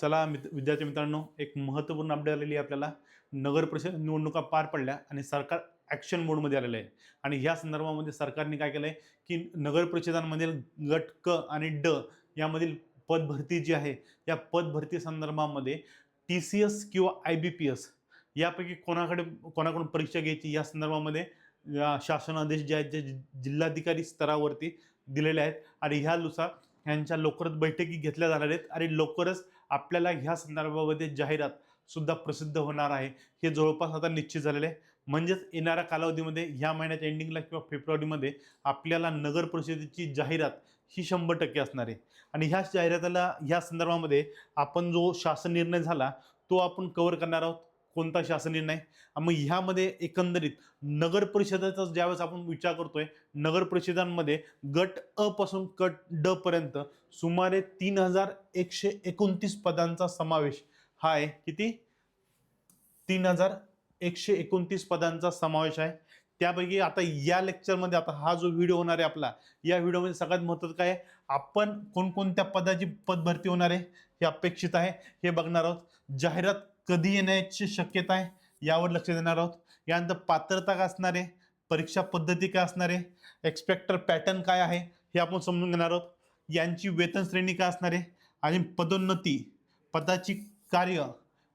चला मित विद्यार्थी मित्रांनो एक महत्त्वपूर्ण अपडेट आलेली आहे आपल्याला. नगर परिषद निवडणुका पार पडल्या आणि सरकार ॲक्शन मोडमध्ये आलेलं आहे. आणि ह्या संदर्भामध्ये सरकारने काय केलं आहे की नगर परिषदांमधील गट क आणि ड यामधील पदभरती जी आहे या पदभरती संदर्भामध्ये टी सी एस किंवा आय बी पी एस यापैकी कोणाकडे कोणाकडून परीक्षा घ्यायची या संदर्भामध्ये या शासन आदेश जे आहेत जे जि- जिल्हाधिकारी स्तरावरती दिलेले आहेत. आणि ह्यानुसार ह्यांच्या लवकरच बैठकी घेतल्या जाणार आहेत. आणि लवकरच आपल्याला ह्या संदर्भामध्ये जाहिरात सुद्धा प्रसिद्ध होणार आहे. हे जवळपास आता निश्चित झालेलं आहे. म्हणजेच येणाऱ्या कालावधीमध्ये ह्या महिन्याच्या एंडिंगला किंवा फेब्रुवारीमध्ये आपल्याला नगर परिषदेची जाहिरात ही शंभर टक्के असणार आहे. आणि ह्याच जाहिरातीला ह्या संदर्भामध्ये आपण जो शासन निर्णय झाला तो आपण कवर करणार आहोत. कोणता शासन निर्णय? मग ह्यामध्ये एकंदरीत नगर परिषदेचा ज्यावेळेस आपण विचार करतोय नगर परिषदांमध्ये गट अ पासून गट ड पर्यंत सुमारे तीन हजार एकशे एकोणतीस पदांचा समावेश हा आहे. किती? तीन हजार एकशे एकोणतीस पदांचा समावेश आहे. त्यापैकी आता या लेक्चरमध्ये आता हा जो व्हिडिओ होणार आहे आपला या व्हिडिओमध्ये सगळ्यात महत्त्वाचं काय आपण कोणकोणत्या पदाची पदभरती होणार आहे हे अपेक्षित आहे. हे बघणार आहोत. जाहिरात कधी येण्याची शक्यता आहे यावर लक्ष देणार आहोत. यानंतर पात्रता का असणार आहे? परीक्षा पद्धती काय असणार आहे? एक्सपेक्टर पॅटर्न काय आहे? हे आपण समजून घेणार आहोत. यांची वेतन श्रेणी काय असणार आहे? आणि पदोन्नती पदाची कार्य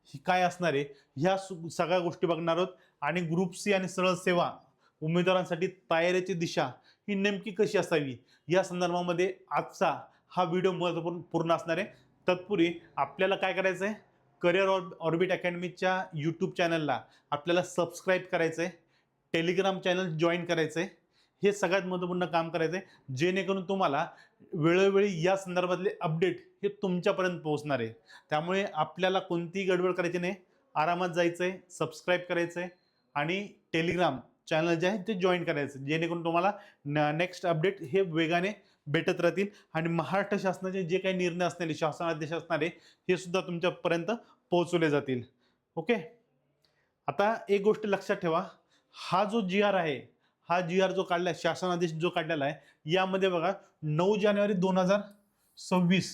ही काय असणार आहे? ह्या सु- सगळ्या गोष्टी बघणार आहोत. आणि ग्रुप सी आणि सरळ सेवा उमेदवारांसाठी तयारीची दिशा ही नेमकी कशी असावी? या संदर्भामध्ये आजचा हा व्हिडिओ महत्त्वपूर्ण पूर्ण असणार आहे. तत्पूर्वी आपल्याला काय करायचं आहे करिअर ऑर ऑर्बिट अकॅडमीच्या यूट्यूब चॅनलला आपल्याला सबस्क्राईब करायचं आहे टेलिग्राम चॅनल जॉईन करायचं आहे हे सगळ्यात महत्त्वपूर्ण काम करायचं आहे जेणेकरून तुम्हाला वेळोवेळी या संदर्भातले अपडेट हे तुमच्यापर्यंत पोहोचणार आहे. त्यामुळे आपल्याला कोणतीही गडबड करायची नाही आरामात जायचं आहे सबस्क्राईब करायचं आहे आणि टेलिग्राम चॅनल जे आहे ते जॉईन करायचं जेणेकरून तुम्हाला न नेक्स्ट अपडेट हे वेगाने भेटत राहतील. आणि महाराष्ट्र शासनाचे जे काही निर्णय असणारे शासनादेश असणारे हे सुद्धा तुमच्यापर्यंत पोहोचवले जातील. ओके? आता एक गोष्ट लक्षात ठेवा. हा जो जी आर आहे हा जी आर जो काढला आहे शासनादेश जो काढलेला आहे यामध्ये बघा नऊ जानेवारी दोन हजार सव्वीस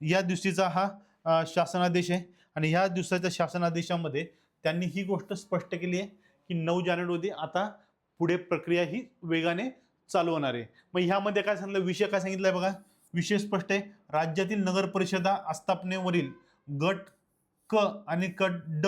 या दिवशीचा हा शासनादेश आहे. आणि ह्या दिवसाच्या शासनादेशामध्ये त्यांनी ही गोष्ट स्पष्ट केली आहे की नऊ जानेवारीमध्ये आता पुढे प्रक्रिया ही वेगाने चालू होणार आहे. मग ह्यामध्ये काय सांगितलं? विषय काय सांगितलं आहे बघा? विषय स्पष्ट आहे. राज्यातील नगर परिषदा आस्थापनेवरील गट क आणि गट ड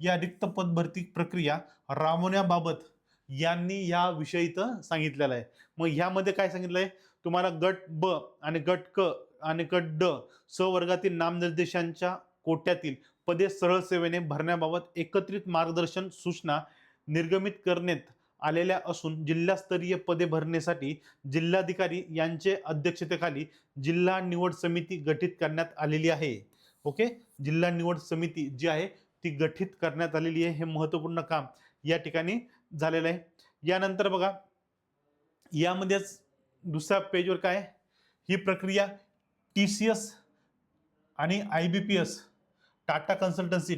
या रिक्त पदभरती प्रक्रिया राबवण्याबाबत यांनी या विषयी इथं सांगितलेलं आहे. मग ह्यामध्ये काय सांगितलं आहे तुम्हाला गट ब आणि गट क आणि गट ड स वर्गातील नामनिर्देशांच्या कोट्यातील पदे सरळ सेवेने भरण्याबाबत एकत्रित मार्गदर्शन सूचना निर्गमित करण्यात आलेल्या असून जिल्हास्तरीय पदे भरण्यासाठी जिल्हाधिकारी यांचे अध्यक्षतेखाली जिल्हा निवड समिती गठीत करण्यात आलेली आहे. ओके? जिल्हा निवड समिती जी आहे ती गठीत करण्यात आलेली आहे. हे महत्त्वपूर्ण काम या ठिकाणी झालेलं आहे. यानंतर बघा यामध्येच दुसऱ्या पेजवर काय ही प्रक्रिया टी सी एस आणि I B P S Tata consultancy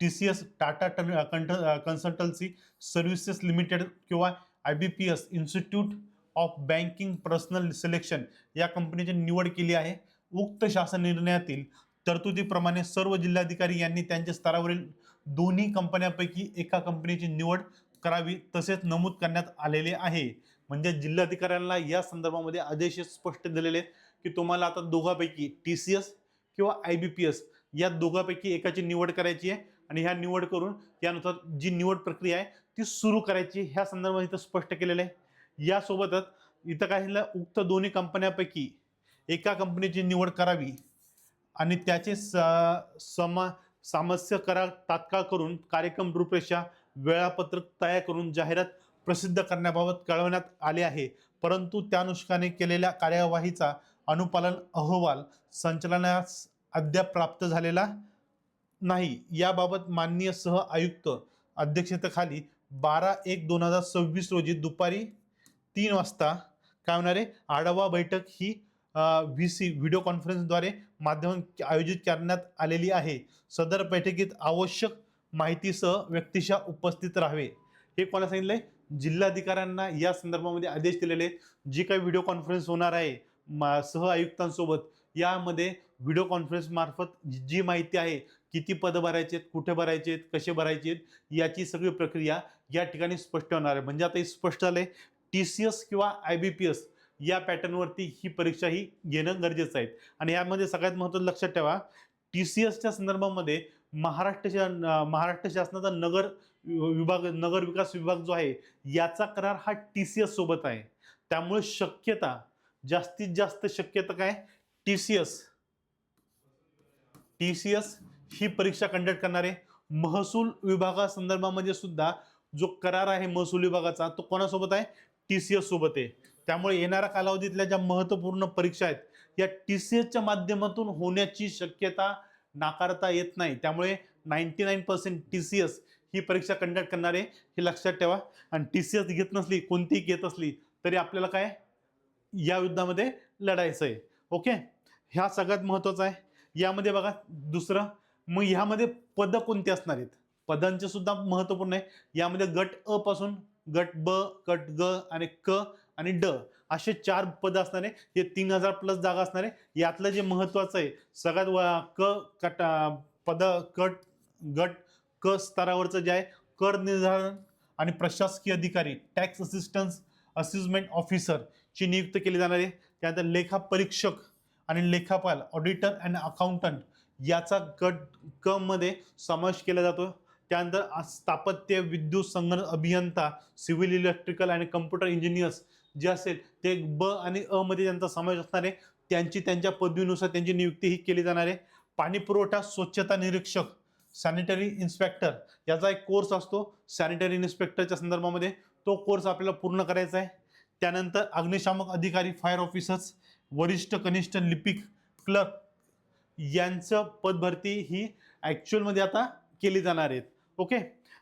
T C S Tata ton कंट कन्सल्टन्सी सर्व्हिसेस लिमिटेड किंवा I B P S institute of banking personnel selection या कंपनीची निवड केली आहे. उक्त शासन निर्णयातील तरतुदीप्रमाणे सर्व जिल्हाधिकारी यांनी त्यांच्या स्तरावरील दोन्ही कंपन्यांपैकी एका कंपनीची निवड करावी तसेच नमूद करण्यात आलेले आहे. म्हणजे जिल्हाधिकाऱ्यांना या संदर्भामध्ये आदेश स्पष्ट दिलेले की तुम्हाला आता दोघांपैकी टी सी एस किंवा आय बी पी एस या दोघांपैकी एकाची निवड करायची आहे. आणि ह्या निवड करून यानुसार जी निवड प्रक्रिया आहे ती सुरू करायची ह्या संदर्भात इथं स्पष्ट केलेलं आहे. यासोबतच इथं काहीला उक्त दोन्ही कंपन्यांपैकी एका कंपनीची निवड करावी आणि त्याचे स समा सामस्य करा तात्काळ करून कार्यक्रम रूपरेषा वेळापत्रक तयार करून जाहिरात प्रसिद्ध करण्याबाबत कळवण्यात आले आहे. परंतु त्या अनुषंगाने केलेल्या कार्यवाहीचा अनुपालन अहवाल संचालनास अद्याप प्राप्त झालेला नाही. याबाबत माननीय सह आयुक्त अध्यक्षतेखाली बारा एक दोन हजार सव्वीस रोजी दुपारी तीन वाजता काय होणार आहे आढावा बैठक ही व्ही सी व्हिडिओ कॉन्फरन्सद्वारे माध्यम आयोजित करण्यात आलेली आहे. सदर बैठकीत आवश्यक माहितीसह व्यक्तिशा उपस्थित राहावे. हे कोणाला आहे जिल्हाधिकाऱ्यांना या संदर्भामध्ये आदेश दिलेले आहेत जी काही व्हिडिओ कॉन्फरन्स होणार आहे मा सह आयुक्तांसोबत यामध्ये व्हिडिओ कॉन्फरन्समार्फत जी माहिती आहे किती पदं भरायचे आहेत कुठे भरायचे आहेत कसे भरायचे आहेत याची सगळी प्रक्रिया या ठिकाणी स्पष्ट होणार आहे. म्हणजे आता हे स्पष्ट झालं आहे टी सी एस किंवा आय बी पी एस या पॅटर्नवरती ही परीक्षा ही घेणं गरजेचं आहे. आणि यामध्ये सगळ्यात महत्त्वाचं लक्षात ठेवा टी सी एसच्या संदर्भामध्ये महाराष्ट्र शा महाराष्ट्र शासनाचा नगर विभाग नगर विकास विभाग जो आहे याचा करार हा टी सी एस सोबत आहे. त्यामुळे शक्यता जास्तीत जास्त शक्यता काय? T C S T C S ही परीक्षा कंडक्ट करणारे महसूल विभागासंदर्भामध्ये सुद्धा जो करार आहे महसूल विभागाचा तो कोणासोबत आहे? टी सी एस सोबत आहे. त्यामुळे येणाऱ्या कालावधीतल्या ज्या महत्त्वपूर्ण परीक्षा आहेत या टी सी एसच्या माध्यमातून होण्याची शक्यता नाकारता येत नाही. त्यामुळे ninety nine percent T C S ही परीक्षा कंडक्ट करणारे हे लक्षात ठेवा. आणि टी सी एस घेत नसली कोणतीही घेत असली तरी आपल्याला काय? या युद्धामध्ये लढायचं आहे. ओके ह्या सगळ्यात महत्त्वाचं आहे. यामध्ये बघा दुसरं मग ह्यामध्ये पदं कोणती असणार आहेत? पदांचे सुद्धा महत्त्वपूर्ण आहे. यामध्ये गट अ पासून गट ब गट ग आणि क आणि ड असे चार पदं असणार आहे. हे तीन हजार प्लस जागा असणार आहे. यातलं जे महत्त्वाचं आहे सगळ्यात व क कट पद कट गट क स्तरावरचं जे आहे कर निर्धारण आणि प्रशासकीय अधिकारी टॅक्स असिस्टन्स असिस्टमेंट ऑफिसर ची नियुक्त केली जाणार आहे. त्यानंतर लेखा परीक्षक आणि लेखापाल ऑडिटर अँड अकाउंटंट याचा गट क मध्ये समावेश केला जातो. त्यानंतर स्थापत्य विद्युत संगणक अभियंता सिव्हिल इलेक्ट्रिकल आणि कम्प्युटर इंजिनियर्स जे असेल ते ब आणि अ मध्ये त्यांचा समावेश असणार आहे. त्यांची त्यांच्या पदवीनुसार त्यांची नियुक्ती ही केली जाणार आहे. पाणी पुरवठा स्वच्छता निरीक्षक सॅनिटरी इन्स्पेक्टर याचा एक कोर्स असतो. सॅनिटरी इन्स्पेक्टरच्या संदर्भामध्ये तो कोर्स आपल्याला पूर्ण करायचा आहे. त्यानंतर अग्निशामक अधिकारी फायर ऑफिसर्स वरिष्ठ कनिष्ठ लिपिक क्लर्क यांचं पदभरती ही ॲक्च्युअलमध्ये आता केली जाणार आहेत. ओके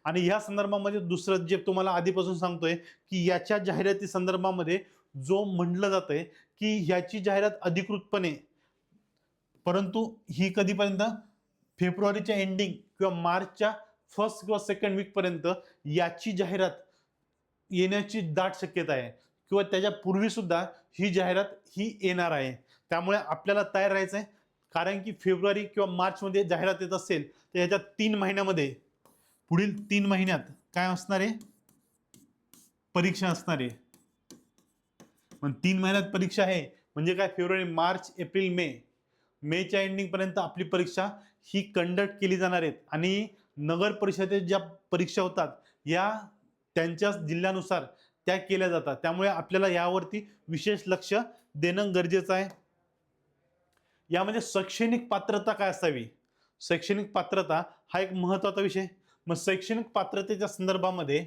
आणि ह्या संदर्भामध्ये दुसरं जे तुम्हाला आधीपासून सांगतोय की याच्या जाहिराती संदर्भामध्ये जो म्हटलं जातंय की ह्याची जाहिरात अधिकृतपणे परंतु ही कधीपर्यंत? फेब्रुवारीच्या एंडिंग किंवा मार्चच्या फर्स्ट किंवा सेकंड वीकपर्यंत याची जाहिरात येण्याची दाट शक्यता आहे. किंवा त्याच्या पूर्वीसुद्धा ही जाहिरात ही येणार आहे. त्यामुळे आपल्याला तयार राहायचं आहे कारण की फेब्रुवारी किंवा मार्चमध्ये जाहिरात येत असेल तर ह्याच्या तीन महिन्यामध्ये पुढील तीन महिन्यात काय असणार आहे? परीक्षा असणार आहे. पण तीन महिन्यात परीक्षा आहे. म्हणजे काय? फेब्रुवारी मार्च एप्रिल मे. मेच्या एंडिंगपर्यंत आपली परीक्षा ही कंडक्ट केली जाणार आहेत. आणि नगर परिषदेत ज्या परीक्षा होतात या त्यांच्या जिल्ह्यानुसार त्या केल्या जातात. त्यामुळे आपल्याला यावरती विशेष लक्ष देणं गरजेचं आहे. यामध्ये शैक्षणिक पात्रता काय असावी? शैक्षणिक पात्रता हा एक महत्त्वाचा विषय. मग शैक्षणिक पात्रतेच्या संदर्भामध्ये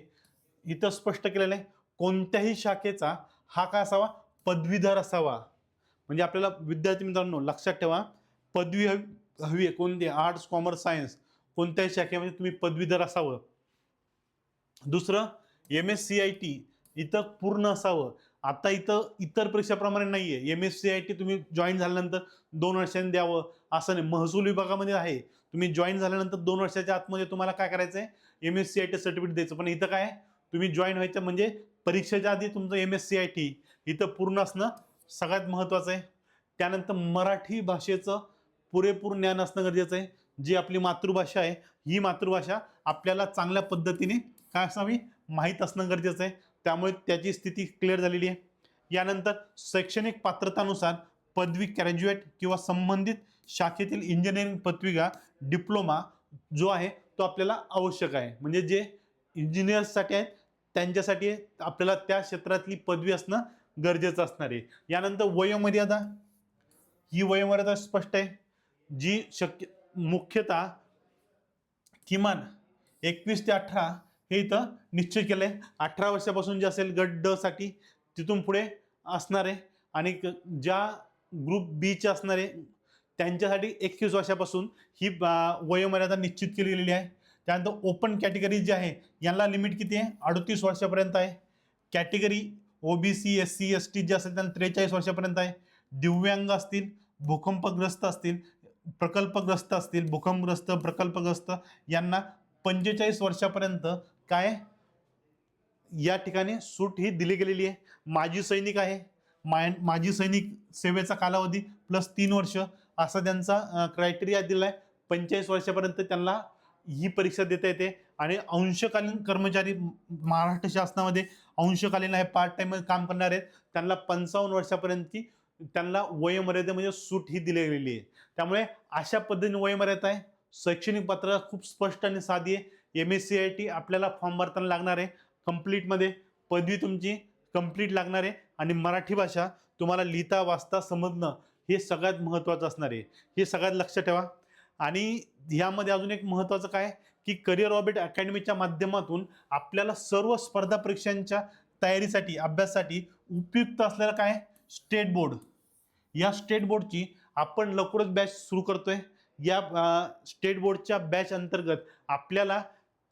इथं स्पष्ट केलेलं आहे कोणत्याही शाखेचा हा काय असावा? पदवीधर असावा. म्हणजे आपल्याला विद्यार्थी मित्रांनो लक्षात ठेवा पदवी हवी हवी आहे. कोणती? आर्ट्स कॉमर्स सायन्स कोणत्याही शाखेमध्ये तुम्ही पदवीधर असावं. दुसरं M S C I T इथं पूर्ण असावं. आता इथं इतर परीक्षाप्रमाणे नाही आहे M S C I T तुम्ही जॉईन झाल्यानंतर दोन वर्षांनी द्यावं असं नाही. महसूल विभागामध्ये आहे. तुम्ही जॉईन झाल्यानंतर दोन वर्षाच्या आतमध्ये तुम्हाला काय करायचं आहे M S C I T certificate द्यायचं. पण इथं काय तुम्ही जॉईन व्हायचं म्हणजे परीक्षेच्या आधी तुमचं M S C I T इथं पूर्ण असणं सगळ्यात महत्त्वाचं आहे. त्यानंतर मराठी भाषेचं पुरेपूर ज्ञान असणं गरजेचं आहे. जी आपली मातृभाषा आहे ही मातृभाषा आपल्याला चांगल्या पद्धतीने काय असावी? माहीत असणं गरजेचं आहे. त्यामुळे त्याची स्थिती क्लिअर झालेली आहे. यानंतर शैक्षणिक पात्रतानुसार पदवी ग्रॅज्युएट किंवा संबंधित शाखेतील इंजिनिअरिंग पदविका डिप्लोमा जो आहे तो आपल्याला आवश्यक आहे. म्हणजे जे इंजिनियर्ससाठी आहेत त्यांच्यासाठी आपल्याला त्या क्षेत्रातली पदवी असणं गरजेचं असणार आहे. यानंतर वयोमर्यादा ही वयोमर्यादा स्पष्ट आहे. जी शक्य मुख्यतः किमान एकवीस ते अठरा हे इथं निश्चित केलं आहे अठरा वर्षापासून जे असेल गट ड साठी तिथून पुढे असणार आहे आणि ज्या ग्रुप बीचे असणारे त्यांच्यासाठी एकवीस वर्षापासून ही वयोमर्यादा निश्चित केली गेलेली आहे. त्यानंतर ओपन कॅटेगरी जी आहे यांना लिमिट किती आहे? अडतीस वर्षापर्यंत आहे. Category O B C S C S T जे असेल त्यांना त्रेचाळीस वर्षापर्यंत आहे. दिव्यांग असतील भूकंपग्रस्त असतील प्रकल्पग्रस्त असतील भूकंपग्रस्त प्रकल्पग्रस्त यांना पंचेचाळीस वर्षापर्यंत काय? या ठिकाणी सूट ही दिली गेलेली आहे. माजी सैनिक आहे. माय माजी सैनिक सेवेचा कालावधी प्लस तीन वर्ष असा त्यांचा क्रायटेरिया दिला आहे पंचेचाळीस वर्षापर्यंत त्यांना ही परीक्षा देता येते. आणि अंशकालीन कर्मचारी महाराष्ट्र शासनामध्ये अंशकालीन आहे पार्ट टाइम काम करणार आहेत. त्यांना पंचावन्न वर्षापर्यंतची त्यांना वयोमर्यादेमध्ये म्हणजे सूट ही दिली गेलेली आहे. त्यामुळे अशा पद्धतीने वयोमर्यादा आहे. शैक्षणिक पात्रता खूप स्पष्ट आणि साधी आहे. M S C I T आपल्याला फॉर्म भरताना लागणार आहे. कम्प्लीटमध्ये पदवी तुमची कंप्लीट लागणार आहे. आणि मराठी भाषा तुम्हाला लिहिता वाचता समजणं हे सगळ्यात महत्त्वाचं असणार आहे. हे सगळ्यात लक्ष ठेवा. आणि ह्यामध्ये अजून एक महत्त्वाचं काय? की करिअर ऑबिट अकॅडमीच्या माध्यमातून आपल्याला सर्व स्पर्धा परीक्षांच्या तयारीसाठी अभ्यासासाठी उपयुक्त असलेलं काय? स्टेट बोर्ड या स्टेट बोर्डची आपण लवकरच बॅच सुरू करतोय. या स्टेट बोर्डच्या बॅच अंतर्गत आपल्याला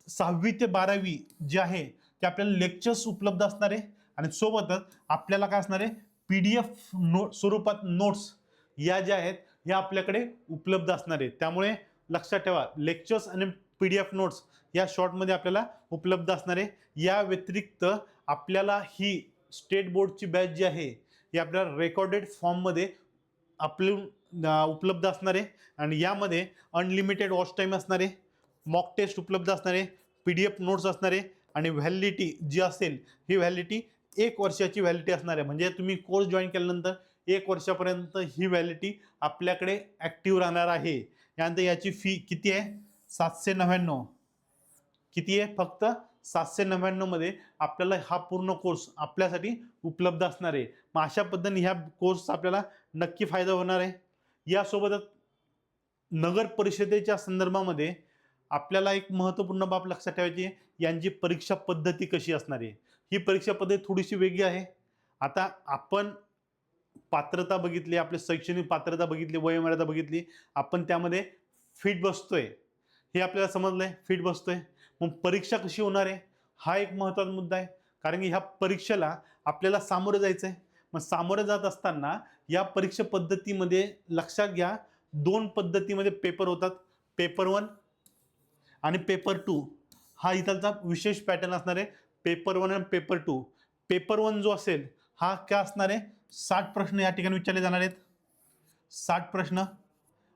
सहावी ते बारावी जे आहे ते आपल्याला लेक्चर्स उपलब्ध असणार आहे. आणि सोबतच आपल्याला काय असणार आहे? पी डी एफ नो स्वरूपात नोट्स या ज्या आहेत या आपल्याकडे उपलब्ध असणार आहे. त्यामुळे लक्षात ठेवा लेक्चर्स आणि पी डी एफ नोट्स या शॉर्टमध्ये आपल्याला उपलब्ध असणार आहे. या व्यतिरिक्त आपल्याला ही स्टेट बोर्डची बॅच जी आहे ही आपल्याला रेकॉर्डेड फॉर्ममध्ये आपले उपलब्ध असणार आहे. आणि यामध्ये अनलिमिटेड वॉच टाईम असणार आहे. मॉक टेस्ट उपलब्ध असणार आहे पी डी एफ नोट्स असणारे आणि व्हॅलिडिटी जी असेल ही व्हॅलिडिटी एक वर्षाची व्हॅलिडिटी असणार आहे. म्हणजे तुम्ही कोर्स जॉईन केल्यानंतर एक वर्षापर्यंत ही व्हॅलिडिटी आपल्याकडे ॲक्टिव्ह राहणार आहे. यानंतर याची फी किती आहे? सातशे नव्याण्णव. किती आहे? फक्त सातशे नव्याण्णवमध्ये आपल्याला हा पूर्ण कोर्स आपल्यासाठी उपलब्ध असणार आहे. मग अशा पद्धतीने ह्या कोर्सचा आपल्याला नक्की फायदा होणार आहे. यासोबतच नगर परिषदेच्या संदर्भामध्ये आपल्याला एक महत्त्वपूर्ण बाब लक्षात ठेवायची यांची परीक्षा पद्धती कशी असणार आहे? ही परीक्षा पद्धती थोडीशी वेगळी आहे. आता आपण पात्रता बघितली आपली शैक्षणिक पात्रता बघितली वयोमर्यादा बघितली आपण त्यामध्ये फिट बसतोय. हे आपल्याला समजलंय फिट बसतोय. मग परीक्षा कशी होणार आहे? हा एक महत्त्वाचा मुद्दा आहे. कारण की ह्या परीक्षेला आपल्याला सामोरं जायचं आहे मग सामोरं जात असताना या परीक्षा पद्धतीमध्ये लक्षात घ्या दोन पद्धतीमध्ये पेपर होतात. पेपर वन आणि पेपर टू हा इथलचा विशेष पॅटर्न असणार आहे. पेपर वन आणि पेपर टू पेपर वन जो असेल हा काय असणार आहे? साठ प्रश्न या ठिकाणी विचारले जाणार आहेत. साठ प्रश्न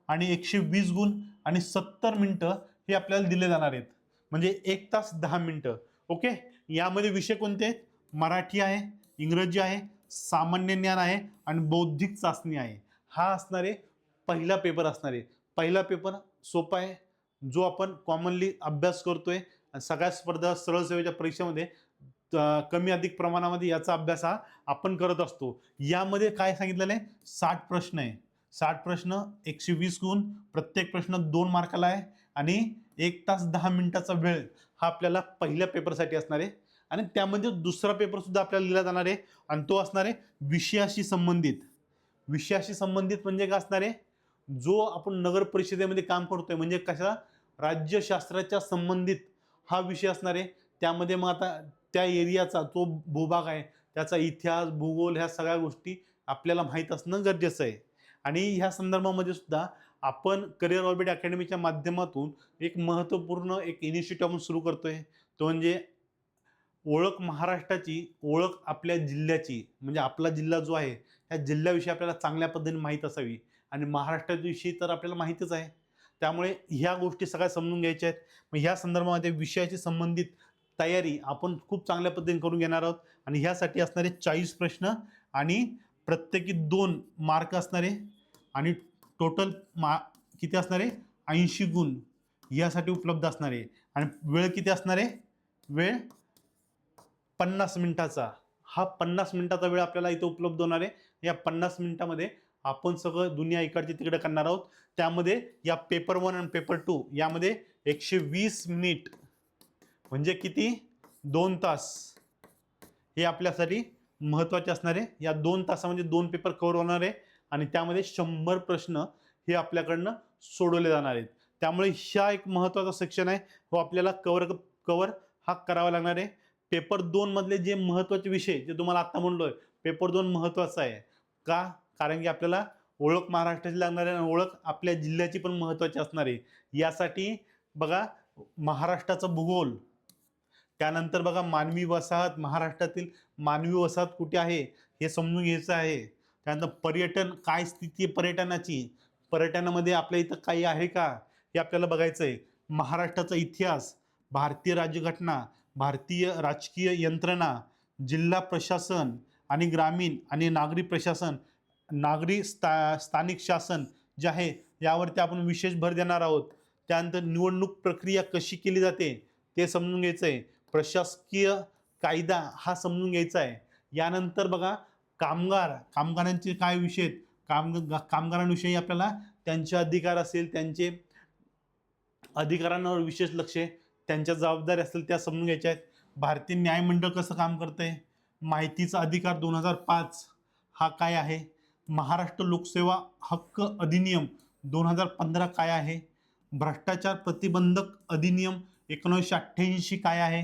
आणि एकशे वीस गुण आणि सत्तर मिनटं हे आपल्याला दिले जाणार आहेत. म्हणजे एक तास दहा मिनटं. ओके यामध्ये विषय कोणते आहेत? मराठी आहे इंग्रजी आहे सामान्य ज्ञान आहे आणि बौद्धिक चाचणी आहे. हा असणार आहे पहिला पेपर असणार आहे. पहिला पेपर सोपा आहे जो आपण कॉमनली अभ्यास करतोय सगळ्या स्पर्धा सरळ सेवेच्या परीक्षेमध्ये कमी अधिक प्रमाणामध्ये याचा अभ्यास हा आपण करत असतो. यामध्ये काय सांगितलेलं आहे? साठ प्रश्न आहे. साठ प्रश्न एकशे वीस गुण प्रत्येक प्रश्न दोन मार्काला आहे आणि एक तास दहा मिनिटाचा वेळ हा आपल्याला पहिल्या पेपरसाठी असणार आहे. आणि त्यामध्ये दुसरा पेपरसुद्धा आपल्याला लिहिला जाणार आहे आणि तो असणार आहे विषयाशी संबंधित. विषयाशी संबंधित म्हणजे काय असणार आहे? जो आपण नगर परिषदेमध्ये काम करतोय म्हणजे कशा राज्यशास्त्राच्या संबंधित हा विषय असणार आहे. त्यामध्ये मग आता त्या एरियाचा जो भूभाग आहे त्याचा इतिहास भूगोल ह्या सगळ्या गोष्टी आपल्याला माहीत असणं गरजेचं आहे. आणि ह्या संदर्भामध्ये सुद्धा आपण करिअर ऑर्बिट अकॅडमीच्या माध्यमातून एक महत्त्वपूर्ण एक इनिशिएटिव्ह आपण सुरू करतोय. तो म्हणजे ओळख महाराष्ट्राची ओळख आपल्या जिल्ह्याची म्हणजे आपला जिल्हा जो आहे त्या जिल्ह्याविषयी आपल्याला चांगल्या पद्धतीने माहीत असावी. आणि महाराष्ट्राविषयी तर आपल्याला माहितीच आहे. त्यामुळे ह्या गोष्टी सगळ्या समजून घ्यायच्या आहेत. मग ह्या संदर्भामध्ये विषयाशी संबंधित तयारी आपण खूप चांगल्या पद्धतीने करून घेणार आहोत. आणि ह्यासाठी असणारे चाळीस प्रश्न आणि प्रत्येकी दोन मार्क असणारे आणि टोटल मा किती असणारे? ऐंशी गुण यासाठी उपलब्ध असणार. आहे आणि वेळ किती असणार? आहे वेळ पन्नास मिनिटाचा. हा पन्नास मिनिटाचा वेळ आपल्याला इथं उपलब्ध होणार आहे. या पन्नास मिनिटामध्ये आपण सगळं दुनिया इकडचे तिकडे करणार आहोत. त्यामध्ये या पेपर वन आणि पेपर टू यामध्ये एकशे वीस मिनिट म्हणजे किती? दोन तास. हे आपल्यासाठी महत्त्वाचे असणार आहे. या दोन तासामध्ये दोन पेपर कव्हर होणार आहे आणि त्यामध्ये शंभर प्रश्न हे आपल्याकडनं सोडवले जाणार आहेत. त्यामुळे ह्या एक महत्त्वाचा सेक्शन आहे. व आपल्याला कवर कवर हा करावा लागणार आहे. पेपर दोनमधले जे महत्त्वाचे विषय जे तुम्हाला आत्ता म्हणलो आहे पेपर दोन महत्त्वाचा आहे. का? कारण की आपल्याला ओळख महाराष्ट्राची लागणार आहे आणि ओळख आपल्या जिल्ह्याची पण महत्त्वाची असणार आहे. यासाठी बघा महाराष्ट्राचा भूगोल. त्यानंतर बघा मानवी वसाहत महाराष्ट्रातील मानवी वसाहत कुठे आहे? हे समजून घ्यायचं आहे. त्यानंतर पर्यटन काय स्थिती आहे पर्यटनाची? पर्यटनामध्ये आपल्या इथं काही आहे का? हे आपल्याला बघायचं आहे. महाराष्ट्राचा इतिहास भारतीय राज्यघटना भारतीय राजकीय यंत्रणा जिल्हा प्रशासन आणि ग्रामीण आणि नागरी प्रशासन नागरी स्था स्थानिक शासन जे आहे यावरती आपण विशेष भर देणार आहोत. त्यानंतर निवडणूक प्रक्रिया कशी केली जाते ते समजून घ्यायचं आहे प्रशासकीय कायदा हा समजून घ्यायचा आहे. यानंतर बघा कामगार कामगारांचे काय विषय आहेत? काम कामगारांविषयी आपल्याला त्यांचे अधिकार असेल त्यांचे अधिकारांवर विशेष लक्ष आहे. त्यांच्या जबाबदारी असतील त्या समजून घ्यायच्या आहेत. भारतीय न्यायमंडळ कसं काम करतं आहे माहितीचा अधिकार दोन हजार पाच हा काय आहे? महाराष्ट्र लोकसेवा हक्क अधिनियम दोन हजार पंधरा काय आहे? भ्रष्टाचार प्रतिबंधक अधिनियम एकोणीसशे अठ्ठ्याऐंशी काय आहे?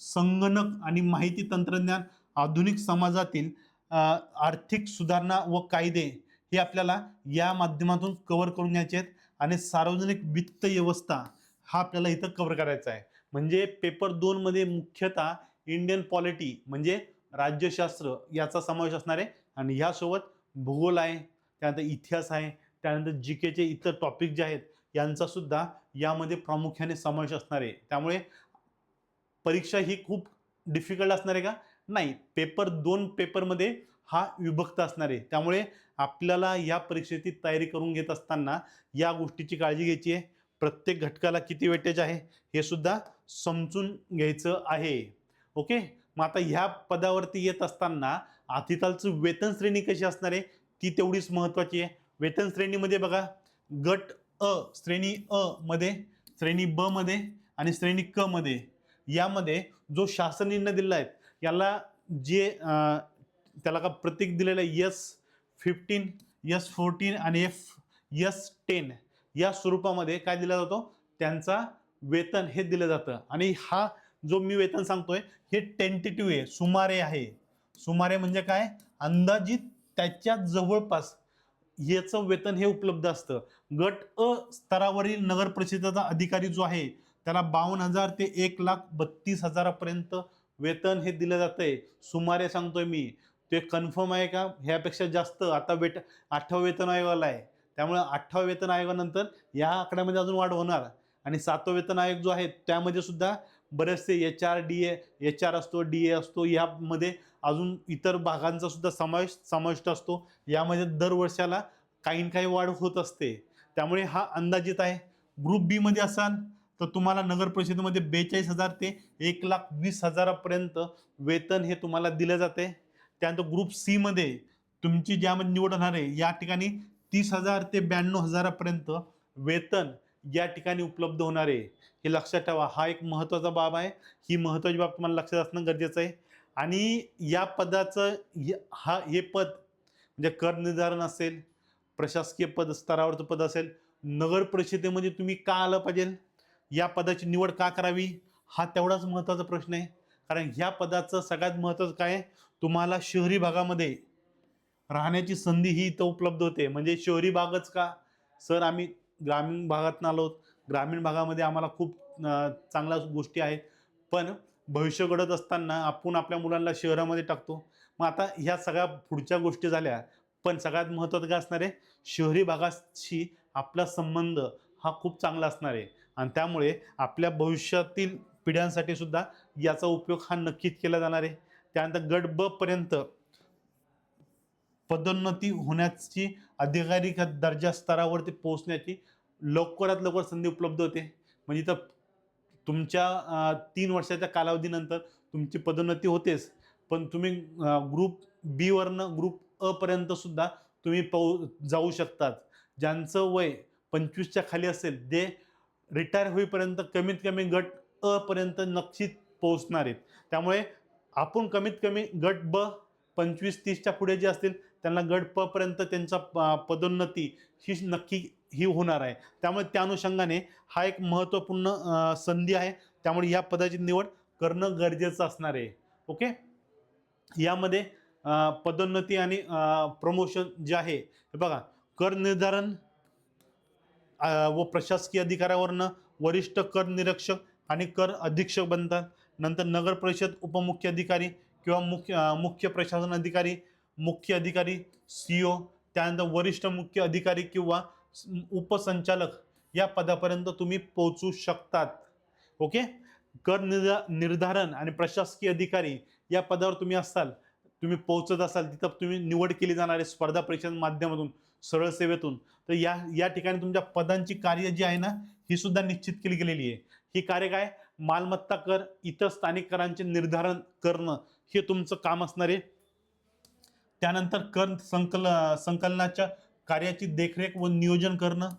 संगणक आणि माहिती तंत्रज्ञान आधुनिक समाजातील आर्थिक सुधारणा व कायदे हे आपल्याला या माध्यमातून कव्हर करून घ्यायचे आहेत आणि सार्वजनिक वित्त व्यवस्था हा आपल्याला इथं कव्हर करायचा आहे. म्हणजे पेपर दोनमध्ये मुख्यतः इंडियन पॉलिटी म्हणजे राज्यशास्त्र याचा समावेश असणार आहे. आणि ह्यासोबत भूगोल आहे त्यानंतर इतिहास आहे त्यानंतर जी केचे इतर टॉपिक जे आहेत यांचासुद्धा यामध्ये प्रामुख्याने समावेश असणार आहे. त्यामुळे परीक्षा ही खूप डिफिकल्ट असणार आहे का? नाही. पेपर दोन पेपरमध्ये हा विभक्त असणार आहे. त्यामुळे आपल्याला या परीक्षेची तयारी करून घेत असताना या गोष्टीची काळजी घ्यायची आहे. प्रत्येक घटकाला किती वेटेज आहे हे सुद्धा समजून घ्यायचं आहे. ओके मग आता ह्या पदावरती येत असताना अतितालचं वेतन श्रेणी कशी असणार आहे? ती तेवढीच महत्त्वाची आहे. वेतन श्रेणीमध्ये बघा गट अ श्रेणी अ मध्ये श्रेणी ब मध्ये आणि श्रेणी क मध्ये. यामध्ये जो शासन निर्णय दिला आहे याला जे त्याला का प्रतीक दिलेलं आहे यस फिफ्टीन यस फोर्टीन आणि एफ यस टेन या स्वरूपामध्ये काय दिला जातो? त्यांचा वेतन हे दिलं जातं. आणि हा जो मी वेतन सांगतोय हे टेंटेटिव्ह आहे सुमारे आहे. सुमारे म्हणजे काय? अंदाजित त्याच्या जवळपास याचं वेतन हे उपलब्ध असतं. गट अ स्तरावरील नगर परिषदेचा अधिकारी जो आहे त्याला बावन्न हजार ते एक लाख बत्तीस हजारापर्यंत वेतन हे दिलं जातंय. सुमारे सांगतोय मी. ते कन्फर्म आहे का? ह्यापेक्षा जास्त. आता वेट आठवा वेतन आयोग आला आहे. त्यामुळे आठवा वेतन आयोगानंतर या आकड्यामध्ये अजून वाढ होणार. आणि सातवा वेतन आयोग जो आहे त्यामध्ये सुद्धा बरेचसे H R D A H R असतो डी ए असतो यामध्ये अजून इतर भागांचा सुद्धा समावेश समाविष्ट असतो. यामध्ये दर वर्षाला काही ना काही वाढ होत असते. त्यामुळे हा अंदाजित आहे. ग्रुप बीमध्ये असाल तर तुम्हाला नगर परिषदेमध्ये बेचाळीस हजार ते एक लाख वीस हजारापर्यंत वेतन हे तुम्हाला दिलं जाते. त्यानंतर ग्रुप सीमध्ये तुमची ज्यामध्ये निवड होणार आहे या ठिकाणी तीस हजार ते ब्याण्णव हजारापर्यंत वेतन या ठिकाणी उपलब्ध होणार आहे हे लक्षात ठेवा. हा एक महत्त्वाचा बाब आहे. ही महत्त्वाची बाब तुम्हाला लक्षात असणं गरजेचं आहे. आणि या पदाचं य- हा हे पद म्हणजे कर निर्धारण असेल प्रशासकीय पद स्तरावरचं पद असेल नगर परिषदेमध्ये तुम्ही का आलं पाहिजे? या पदाची निवड का करावी? हा तेवढाच महत्त्वाचा प्रश्न आहे. कारण ह्या पदाचं सगळ्यात महत्त्वाचं काय आहे? तुम्हाला शहरी भागामध्ये राहण्याची संधी ही इथं उपलब्ध होते. म्हणजे शहरी भागच का? सर आम्ही ग्रामीण भागातून आलो ग्रामीण भागामध्ये आम्हाला खूप चांगल्या गोष्टी आहेत. पण भविष्य घडत असताना आपण आपल्या मुलांना शहरामध्ये टाकतो. मग आता ह्या सगळ्या पुढच्या गोष्टी झाल्या. पण सगळ्यात महत्त्वाचं काय असणार आहे? शहरी भागाशी आपला संबंध हा खूप चांगला असणार आहे. आणि त्यामुळे आपल्या भविष्यातील पिढ्यांसाठी सुद्धा याचा उपयोग हा नक्कीच केला जाणार आहे. त्यानंतर गट ब पर्यंत पदोन्नती होण्याची अधिकारी दर्जा स्तरावरती पोहोचण्याची लवकरात लवकर संधी उपलब्ध होते. म्हणजे तर तुमच्या तीन वर्षाच्या कालावधीनंतर तुमची पदोन्नती होतेच. पण तुम्ही ग्रुप बीवरनं ग्रुप अपर्यंत सुद्धा तुम्ही पाहू जाऊ शकतात. ज्यांचं वय पंचवीसच्या खाली असेल ते रिटायर होईपर्यंत कमीत कमी गट अ पर्यंत नक्कीच पोहोचणार आहेत. त्यामुळे आपण कमीत कमी गट ब पंचवीस तीसच्या पुढे जे असतील त्यांना गट प पर्यंत त्यांचा प- पदोन्नती ही नक्की ही होणार आहे. त्यामुळे त्या अनुषंगाने हा एक महत्त्वपूर्ण संधी आहे. त्यामुळे या पदाची निवड करणं गरजेचं असणार आहे. ओके? यामध्ये पदोन्नती आणि प्रमोशन जे आहे हे बघा कर निर्धारण व प्रशासकीय अधिकाऱ्यावरनं वरिष्ठ कर निरीक्षक आणि कर अधीक्षक बनतात. नंतर नगर परिषद उपमुख्य अधिकारी किंवा मुख्य मुख्य प्रशासन अधिकारी मुख्य अधिकारी सी ओ त्यानंतर वरिष्ठ मुख्य अधिकारी किंवा उपसंचालक या पदापर्यंत तुम्ही पोहोचू शकतात. ओके कर निर्धा निर्धारण आणि प्रशासकीय अधिकारी या पदावर तुम्ही असाल तुम्ही पोहोचत असाल तिथं तुम्ही निवड केली जाणारे स्पर्धा परीक्षांच्या माध्यमातून सरळ सेवेतून तर या या ठिकाणी तुमच्या पदांची कार्य जी आहे ना ही सुद्धा निश्चित केली गेलेली आहे. ही कार्य काय? मालमत्ता कर इतर स्थानिक करांचे निर्धारण करणं हे तुमचं काम असणार आहे. त्यानंतर कर संकल संकलनाच्या कार्याची देखरेख व नियोजन करणं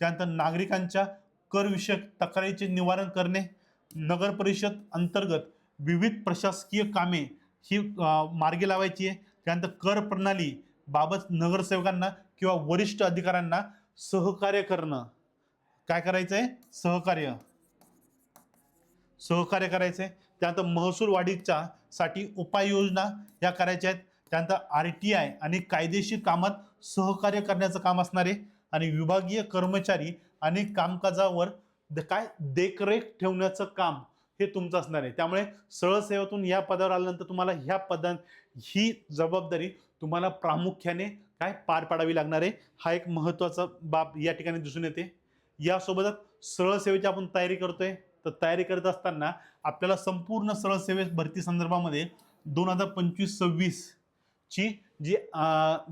त्यानंतर नागरिकांच्या करविषयक तक्रारीचे निवारण करणे नगर परिषद अंतर्गत विविध प्रशासकीय कामे ही मार्गी लावायची आहे. त्यानंतर कर प्रणाली बाबत नगरसेवकांना किंवा वरिष्ठ अधिकाऱ्यांना सहकार्य करणं. काय करायचं आहे सहकार्य. सहकार्य करायचं आहे त्यानंतर महसूल वाढीच्या साठी उपाययोजना या करायच्या आहेत. त्यानंतर आर टी आय आणि कायदेशीर कामात सहकार्य करण्याचं काम असणार आहे. आणि विभागीय कर्मचारी आणि कामकाजावर द- काय देखरेख ठेवण्याचं काम हे तुमचं असणार आहे. त्यामुळे सरळसेवेतून या पदावर आल्यानंतर तुम्हाला ह्या पदा ही जबाबदारी तुम्हाला प्रामुख्याने काय पार पाडावी लागणार आहे. हा एक महत्त्वाचा बाब या ठिकाणी दिसून येते. यासोबतच सळसेवेची आपण तयारी करतोय. तर तयारी करत असताना आपल्याला संपूर्ण सळसेवे भरती संदर्भामध्ये दोन हजार पंचवीस सव्वीस ची जी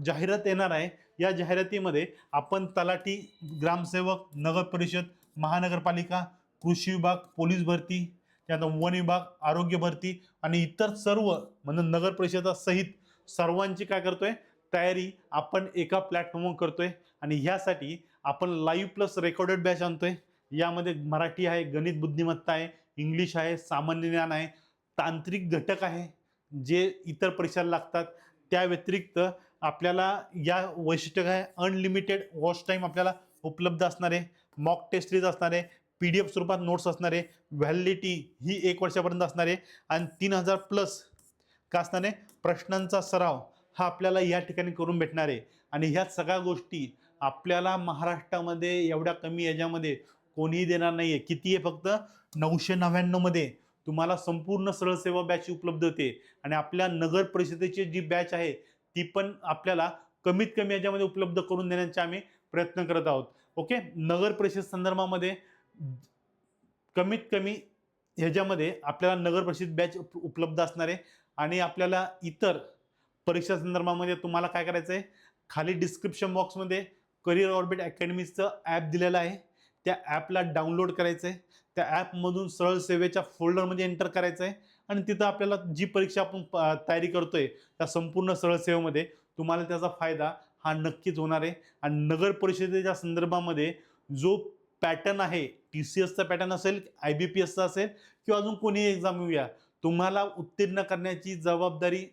जाहिरात येणार आहे या जाहिरातीमध्ये आपण तलाठी ग्रामसेवक नगर परिषद महानगरपालिका कृषी विभाग पोलीस भरती त्यानंतर वन विभाग आरोग्य भरती आणि इतर सर्व म्हणजे नगर परिषदासहित सर्वांची काय करतोय तयारी आपण एका प्लॅटफॉर्मवर करतोय आणि ह्यासाठी आपण लाईव्ह प्लस रेकॉर्डेड बॅच आणतोय. यामध्ये मराठी आहे गणित बुद्धिमत्ता आहे इंग्लिश आहे सामान्य ज्ञान आहे तांत्रिक घटक आहे जे इतर परीक्षाला लागतात. त्या व्यतिरिक्त आपल्याला या वैशिष्ट्य काय? अनलिमिटेड वॉच टाईम आपल्याला उपलब्ध असणार आहे. मॉक टेस्ट सिरीज असणारे पी डी एफ स्वरूपात नोट्स असणारे व्हॅलिडिटी ही एक वर्षापर्यंत असणार आहे. आणि तीन हजार प्लस का असणार आहे? प्रश्नांचा सराव हा आपल्याला या ठिकाणी करून भेटणार आहे. आणि ह्या सगळ्या गोष्टी आपल्याला महाराष्ट्रामध्ये एवढ्या कमी याच्यामध्ये कोणीही देणार नाही आहे किती आहे फक्त? नऊशे नव्याण्णवमध्ये. तुम्हाला संपूर्ण सरळ सेवा बॅच उपलब्ध होते. आणि आपल्या नगर परिषदेची जी बॅच आहे ती पण आपल्याला कमीत कमी याच्यामध्ये उपलब्ध करून देण्याचे आम्ही प्रयत्न करत आहोत. ओके नगर परिषद संदर्भामध्ये कमीत कमी ह्याच्यामध्ये आपल्याला नगर परिषद बॅच उप उपलब्ध असणार आहे. आणि आपल्याला इतर परीक्षा संदर्भामध्ये तुम्हाला काय करायचं आहे खाली डिस्क्रिप्शन बॉक्समध्ये करिअर ऑर्बिट अकॅडमीचं ॲप दिलेलं आहे. त्या ॲपला डाउनलोड करायचं आहे त्या ॲपमधून सरळ सेवेच्या फोल्डरमध्ये एंटर करायचं आहे आणि तिथं आपल्याला जी परीक्षा आपण प- तयारी आहे त्या संपूर्ण सरळ सेवेमध्ये तुम्हाला त्याचा फायदा हा नक्कीच होणार आहे. आणि नगर परिषदेच्या संदर्भामध्ये जो पॅटर्न आहे टी सी एसचा पॅटर्न असेल आय बी पी एसचा असेल किंवा अजून कोणीही एक्झाम येऊया तुम्हाला उत्तीर्ण करण्याची जबाबदारी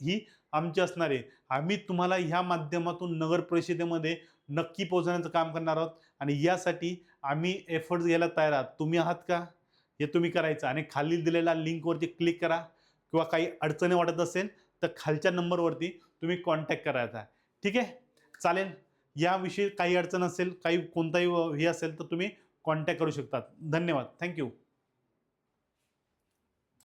ही आमची असणार आहे. आम्ही तुम्हाला ह्या माध्यमातून नगर परिषदेमध्ये नक्की पोहोचण्याचं काम करणार आहोत. आणि यासाठी आम्ही एफर्ट्स घ्यायला तयार आहात. तुम्ही आहात का? हे तुम्ही करायचं. आणि खाली दिलेल्या लिंकवरती क्लिक करा. किंवा काही अडचणी वाटत असेल तर खालच्या नंबरवरती तुम्ही कॉन्टॅक्ट करायचा. ठीक आहे? चालेल. याविषयी काही अडचण असेल काही कोणताही हे असेल तर तुम्ही कॉन्टॅक्ट करू शकतात. धन्यवाद. थँक्यू